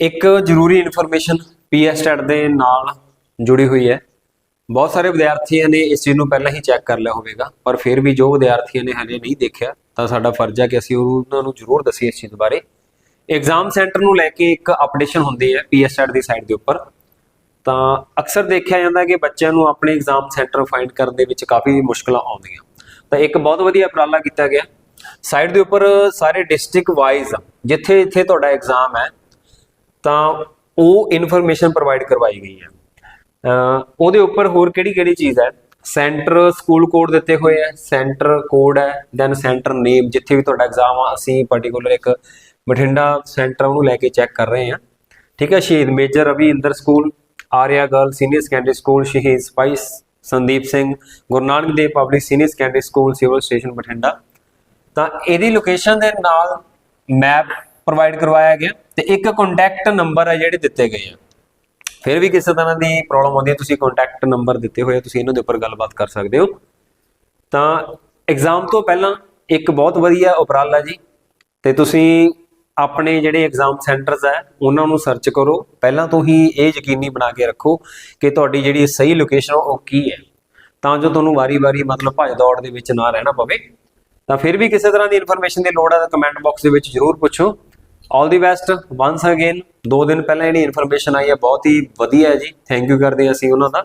ਇੱਕ ਜ਼ਰੂਰੀ information PSTET ਦੇ ਨਾਲ ਜੁੜੀ ਹੋਈ ਹੈ। ਬਹੁਤ ਸਾਰੇ ਵਿਦਿਆਰਥੀਆਂ ਨੇ ਇਸ ਚੀਜ਼ ਨੂੰ ਪਹਿਲਾਂ ਹੀ ਚੈੱਕ ਕਰ ਲਿਆ ਹੋਵੇਗਾ, ਪਰ ਫਿਰ ਵੀ ਜੋ ਵਿਦਿਆਰਥੀਆਂ ਨੇ ਹਲੇ ਨਹੀਂ ਦੇਖਿਆ, ਤਾਂ ਸਾਡਾ ਫਰਜ਼ ਹੈ ਕਿ ਅਸੀਂ ਉਹਨਾਂ ਨੂੰ ਜ਼ਰੂਰ ਦਸੀਏ ਇਸ ਚੀਜ਼ ਬਾਰੇ। ਐਗਜ਼ਾਮ ਸੈਂਟਰ ਨੂੰ ਲੈ ਕੇ ਇੱਕ ਅਪਡੇਸ਼ਨ ਹੁੰਦੀ ਹੈ ਪੀਐਸਟੈਟ ਦੀ ਸਾਈਟ ਦੇ ਉੱਪਰ। ਤਾਂ ਅਕਸਰ ਦੇਖਿਆ ਜਾਂਦਾ ਕਿ ਬੱਚਿਆਂ ਨੂੰ ਆਪਣੇ ਐਗਜ਼ਾਮ ਸੈਂਟਰ ਫਾਈਂਡ ਕਰਨ ਦੇ ਵਿੱਚ ਕਾਫੀ ਮੁਸ਼ਕਲਾਂ ਆਉਂਦੀਆਂ। ਤਾਂ ਇੱਕ ਬਹੁਤ ਵਧੀਆ ਉਪਰਾਲਾ ਕੀਤਾ ਗਿਆ। ਸਾਈਟ ਦੇ ਉੱਪਰ ਸਾਰੇ ਡਿਸਟ੍ਰਿਕਟ ਵਾਈਜ਼ ਜਿੱਥੇ ਜਿੱਥੇ ਤੁਹਾਡਾ ਐਗਜ਼ਾਮ ਹੈ ਤਾਂ ਉਹ ਇਨਫੋਰਮੇਸ਼ਨ ਪ੍ਰੋਵਾਈਡ ਕਰਵਾਈ ਗਈ ਹੈ। ਉਹਦੇ ਉੱਪਰ ਹੋਰ ਕਿਹੜੀ ਕਿਹੜੀ ਚੀਜ਼ ਹੈ? ਸੈਂਟਰ ਸਕੂਲ ਕੋਡ ਦਿੱਤੇ ਹੋਏ ਹੈ ਸੈਂਟਰ ਕੋਡ ਹੈ ਦੈਨ ਸੈਂਟਰ ਨੇਮ ਜਿੱਥੇ ਵੀ ਤੁਹਾਡਾ ਐਗਜ਼ਾਮ ਆ, ਅਸੀਂ ਪਾਰਟਿਕੂਲਰ ਇੱਕ ਬਠਿੰਡਾ ਸੈਂਟਰ ਉਹਨੂੰ ਲੈ ਕੇ ਚੈੱਕ ਕਰ ਰਹੇ ਹਾਂ। ਠੀਕ ਹੈ, ਸ਼ਹੀਦ major Ravi Inder school, Arya girl senior secondary school ਸ਼ਹੀਦ spice Sandeep Singh, Guru Nanak Dev public senior secondary school civil station Bathinda. ਤਾਂ ਇਹਦੀ ਲੋਕੇਸ਼ਨ ਦੇ ਨਾਲ ਮੈਪ ਪ੍ਰੋਵਾਈਡ ਕਰਵਾਇਆ ਗਿਆ ਤੇ ਇੱਕ ਕੰਟੈਕਟ ਨੰਬਰ ਹੈ ਜਿਹੜੇ ਦਿੱਤੇ ਗਏ ਆ। ਫਿਰ ਵੀ ਕਿਸੇ ਤਰ੍ਹਾਂ ਦੀ ਪ੍ਰੋਬਲਮ ਆਉਂਦੀ ਹੈ, ਤੁਸੀਂ ਕੰਟੈਕਟ ਨੰਬਰ ਦਿੱਤੇ ਹੋਏ ਆ, ਤੁਸੀਂ ਇਹਨਾਂ ਦੇ ਉੱਪਰ ਗੱਲਬਾਤ ਕਰ ਸਕਦੇ ਹੋ। ਤਾਂ ਐਗਜ਼ਾਮ ਤੋਂ ਪਹਿਲਾਂ ਇੱਕ ਬਹੁਤ ਵਧੀਆ ਉਪਰਾਲਾ ਜੀ, ਤੇ ਤੁਸੀਂ ਆਪਣੇ ਜਿਹੜੇ ਐਗਜ਼ਾਮ ਸੈਂਟਰਸ ਹੈ ਉਹਨਾਂ ਨੂੰ ਸਰਚ ਕਰੋ। ਪਹਿਲਾਂ ਤੋਂ ਹੀ ਇਹ ਯਕੀਨੀ ਬਣਾ ਕੇ ਰੱਖੋ ਕਿ ਤੁਹਾਡੀ ਜਿਹੜੀ ਸਹੀ ਲੋਕੇਸ਼ਨ ਉਹ ਕੀ ਹੈ। ਤਾਂ ਜੋ ਤੁਹਾਨੂੰ ਵਾਰੀ-ਵਾਰੀ ਮਤਲਬ ਭੱਜ ਦੌੜ ਦੇ ਵਿੱਚ ਨਾ ਰਹਿਣਾ ਪਵੇ। ਤਾਂ ਫਿਰ ਵੀ ਕਿਸੇ ਤਰ੍ਹਾਂ ਦੀ ਇਨਫੋਰਮੇਸ਼ਨ ਦੀ ਲੋੜ ਹੈ ਤਾਂ ਕਮੈਂਟ ਬਾਕਸ ਦੇ ਵਿੱਚ ਜਰੂਰ ਪੁੱਛੋ। All the best once again ਦੋ ਦਿਨ ਪਹਿਲਾਂ ਜਿਹੜੀ ਇਨਫੋਰਮੇਸ਼ਨ ਆਈ ਹੈ, ਬਹੁਤ ਹੀ ਵਧੀਆ ਜੀ। ਥੈਂਕ ਯੂ ਕਰਦੇ ਹਾਂ ਅਸੀਂ ਉਹਨਾਂ ਦਾ।